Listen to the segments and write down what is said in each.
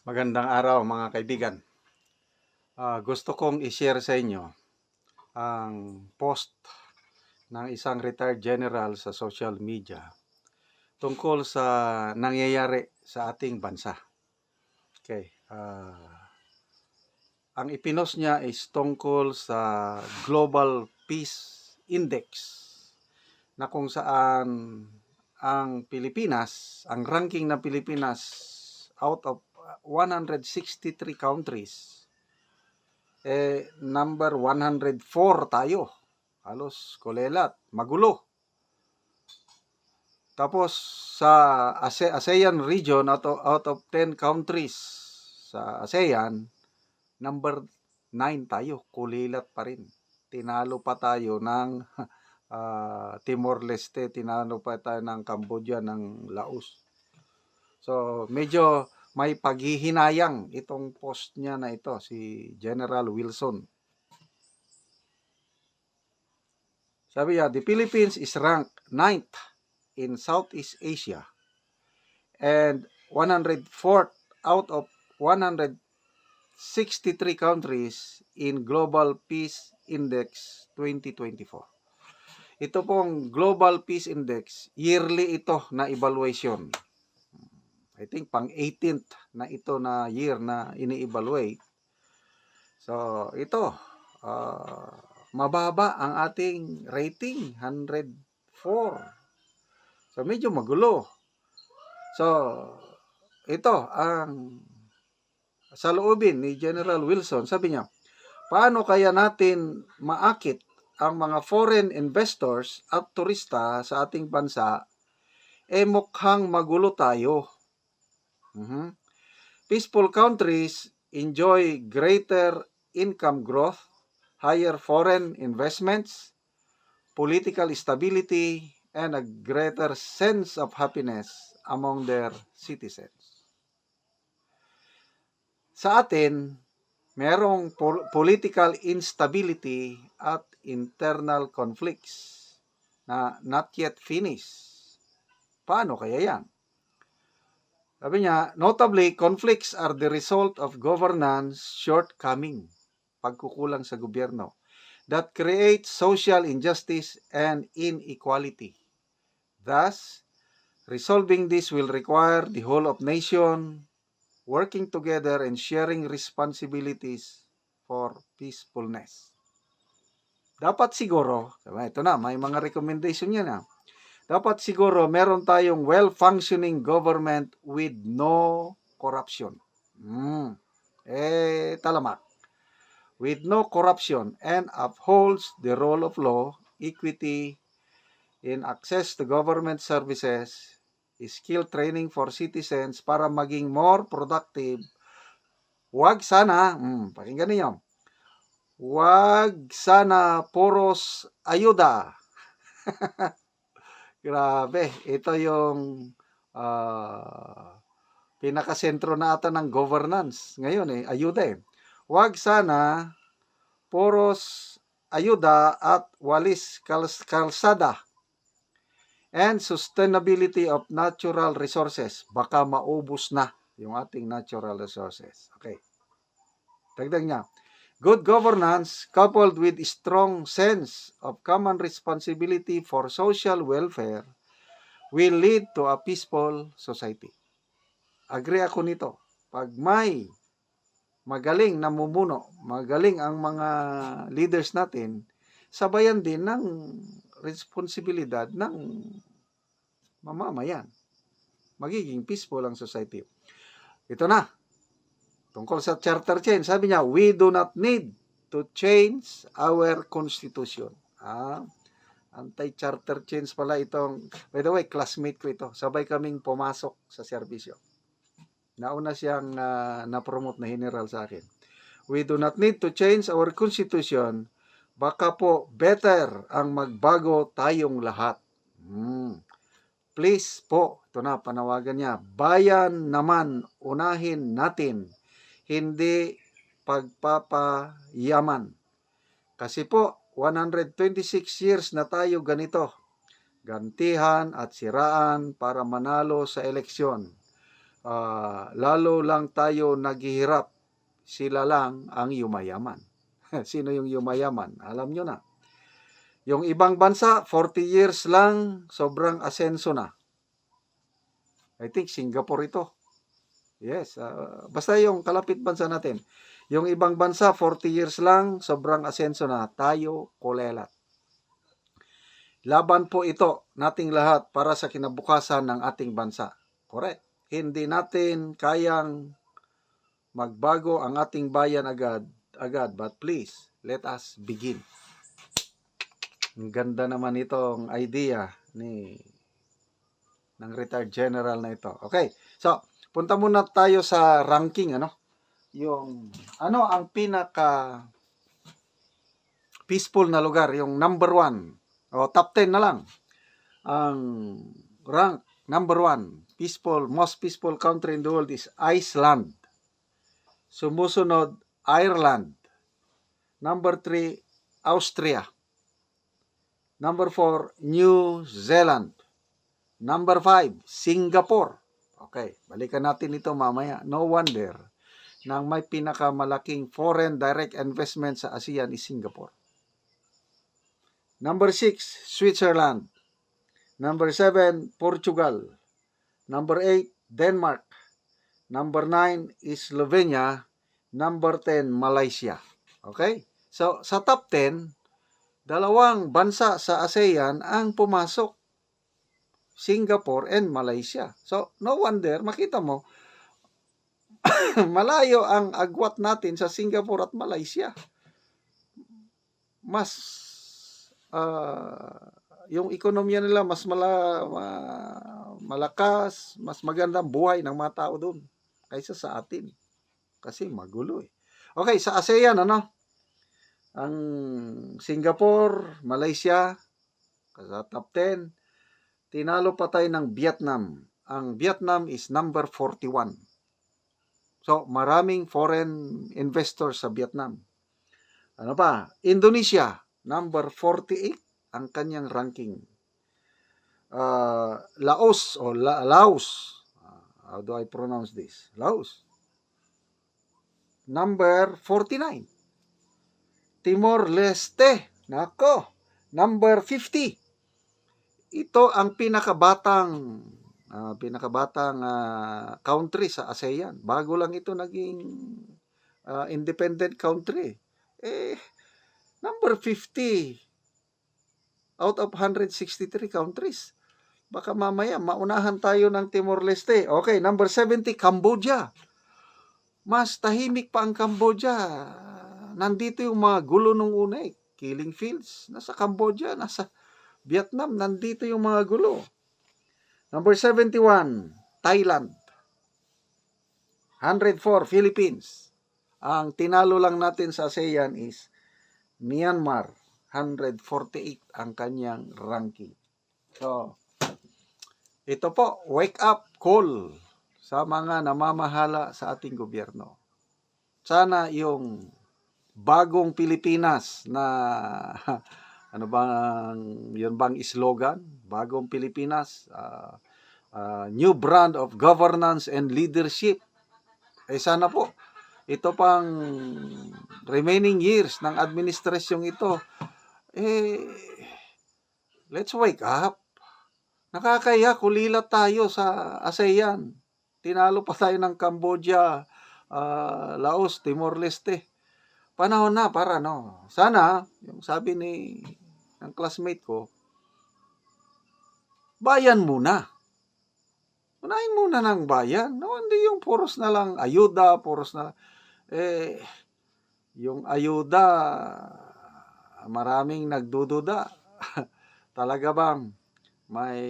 Magandang araw mga kaibigan. Ah, gusto kong i-share sa inyo ang post ng isang retired general sa social media tungkol sa nangyayari sa ating bansa. Okay. ah, ang ipinos niya is tungkol sa Global Peace Index na kung saan ang Pilipinas, ang ranking ng Pilipinas out of 163 countries, eh, number 104 tayo. Halos kulelat, magulo. Tapos sa ASE- ASEAN region, out of, out of 10 countries sa ASEAN, number 9 tayo, kulilat pa rin. Tinalo pa tayo ng ah, Timor-Leste, tinalo pa tayo ng Cambodia, ng Laos. So, medyo may paghihinayang itong post niya na ito, si General Wilson. Sabi niya, the Philippines is ranked 9th in Southeast Asia and 104th out of 163 countries in Global Peace Index 2024. Ito pong Global Peace Index, yearly ito na evaluation. I think pang 18th na ito na year na ini-evaluate. So, ito, ah, mababa ang ating rating, 104. So, medyo magulo. So, ito ang sa loobin ni General Wilson, sabi niya, paano kaya natin maakit ang mga foreign investors at turista sa ating bansa, eh mukhang magulo tayo. Mhm. Peaceful countries enjoy greater income growth, higher foreign investments, political stability, and a greater sense of happiness among their citizens. Sa atin, merong pol- political instability at internal conflicts na not yet finished. Paano kaya yan? Sabi niya, notably, conflicts are the result of governance shortcoming, pagkukulang sa gobyerno, that create social injustice and inequality. Thus, resolving this will require the whole of nation working together and sharing responsibilities for peacefulness. Dapat siguro, ito na, may mga recommendation niya na. Dapat siguro meron tayong well-functioning government with no corruption. Mm. Eh, talamak. With no corruption and upholds the rule of law, equity in access to government services, skill training for citizens para maging more productive. Huwag sana, mm, pakinggan niyo, huwag sana puros ayuda. Grabe, ito yung ah, pinakasentro na ata ng governance ngayon eh, ayuda eh. Huwag sana puros ayuda at walis kals- kalsada and sustainability of natural resources. Baka maubos na yung ating natural resources. Okay. Dagdag niya. Good governance coupled with strong sense of common responsibility for social welfare will lead to a peaceful society. Agree ako nito. Pag may magaling na mumuno, magaling ang mga leaders natin, sabayan din ng responsibilidad ng mamamayan. Magiging peaceful ang society. Ito na. Tungkol sa charter change, sabi niya, we do not need to change our constitution. Ah, anti-charter change pala itong, by the way, classmate ko ito. Sabay kaming pumasok sa serbisyo. Nauna siyang ah, na-promote na general sa akin. We do not need to change our constitution. Baka po better ang magbago tayong lahat. Hmm. Please po, ito na panawagan niya, bayan naman unahin natin, hindi pagpapayaman. Kasi po, 126 years na tayo ganito. Gantihan at siraan para manalo sa eleksyon. ah, lalo lang tayo naghihirap. Sila lang ang yumayaman. Sino yung yumayaman? Alam nyo na. Yung ibang bansa, 40 years lang, sobrang asenso na. I think Singapore ito. Yes, ah, basta yung kalapit bansa natin. Yung ibang bansa, 40 years lang, sobrang asenso na. Tayo, kulelat. Laban po ito, nating lahat, para sa kinabukasan ng ating bansa. Correct. Hindi natin kayang magbago ang ating bayan agad, agad. But please, let us begin. Ang ganda naman itong idea ni ng retired general na ito. Okay. So, punta muna tayo sa ranking ano. Yung ano ang pinaka peaceful na lugar, yung number one o top 10 na lang. Ang rank number one, peaceful, most peaceful country in the world is Iceland. Sumusunod, Ireland. Number 3, Austria. Number 4, New Zealand. Number 5, Singapore. Okay, balikan natin ito mamaya. No wonder na may pinakamalaking foreign direct investment sa ASEAN is Singapore. Number 6, Switzerland. Number 7, Portugal. Number 8, Denmark. Number 9 is Slovenia. Number 10, Malaysia. Okay? So, sa top 10, dalawang bansa sa ASEAN ang pumasok. Singapore and Malaysia. So, no wonder, makita mo, malayo ang agwat natin sa Singapore at Malaysia. Mas ah, yung ekonomiya nila mas mala, ma- malakas, mas magandang buhay ng mga tao doon kaysa sa atin. Kasi magulo eh. Okay, sa ASEAN ano? Ang Singapore, Malaysia, sa top 10, tinalo pa tayo ng Vietnam. Ang Vietnam is number 41. So, maraming foreign investors sa Vietnam. Ano pa? Indonesia, number 48 ang kanyang ranking. Uh, Laos o La- Laos. Uh, how do I pronounce this? Laos. Number 49. Timor Leste. Nako. Number 50. Ito ang pinakabatang ah, pinakabatang ah, country sa ASEAN. Bago lang ito naging ah, independent country. Eh, number 50 out of 163 countries. Baka mamaya maunahan tayo ng Timor Leste. Okay, number 70, Cambodia. Mas tahimik pa ang Cambodia. Nandito yung mga gulo nung una eh. Killing fields. Nasa Cambodia, nasa Vietnam. Nandito yung mga gulo. Number 71, Thailand. 104, Philippines. Ang tinalo lang natin sa ASEAN is Myanmar. 148 ang kanyang ranking. So, ito po, wake up call sa mga namamahala sa ating gobyerno. Sana yung bagong Pilipinas na ano bang yun bang slogan? Bagong Pilipinas, uh, uh, new brand of governance and leadership. Eh sana po ito pang remaining years ng administrasyong ito eh let's wake up. Nakakaya kulila tayo sa ASEAN. Tinalo pa tayo ng Cambodia, ah, Laos, Timor Leste. Panahon na para no. Sana, yung sabi ni ng classmate ko, bayan muna. Unahin muna ng bayan. No, hindi yung puros na lang ayuda, puros na eh yung ayuda maraming nagdududa. Talaga bang may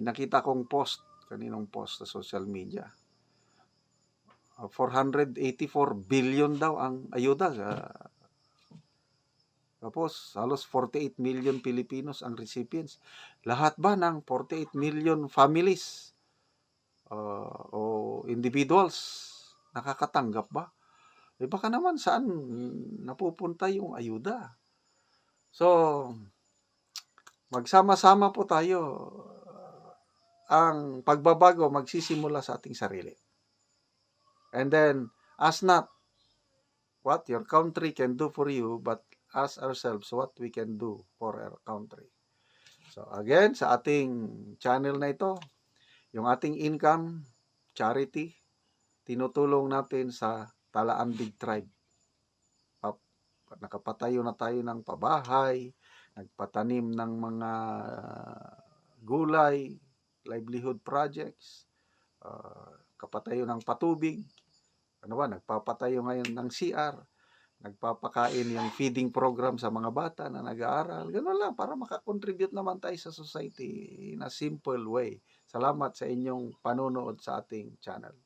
nakita kong post, kaninong post sa social media. Uh, 484 billion daw ang ayuda sa tapos, halos 48 million Filipinos ang recipients. Lahat ba ng 48 million families uh, o individuals nakakatanggap ba? Eh baka naman saan napupunta yung ayuda? So, magsama-sama po tayo. Ang pagbabago magsisimula sa ating sarili. And then, ask not what your country can do for you, but ask ourselves what we can do for our country. So again, sa ating channel na ito, yung ating income, charity, tinutulong natin sa Talaan Big Tribe. Nakapatayo na tayo ng pabahay, nagpatanim ng mga gulay, livelihood projects, ah, kapatayo ng patubig, ano ba, nagpapatayo ngayon ng CR, nagpapakain yung feeding program sa mga bata na nag-aaral. Ganun lang, para makakontribute naman tayo sa society in a simple way. Salamat sa inyong panonood sa ating channel.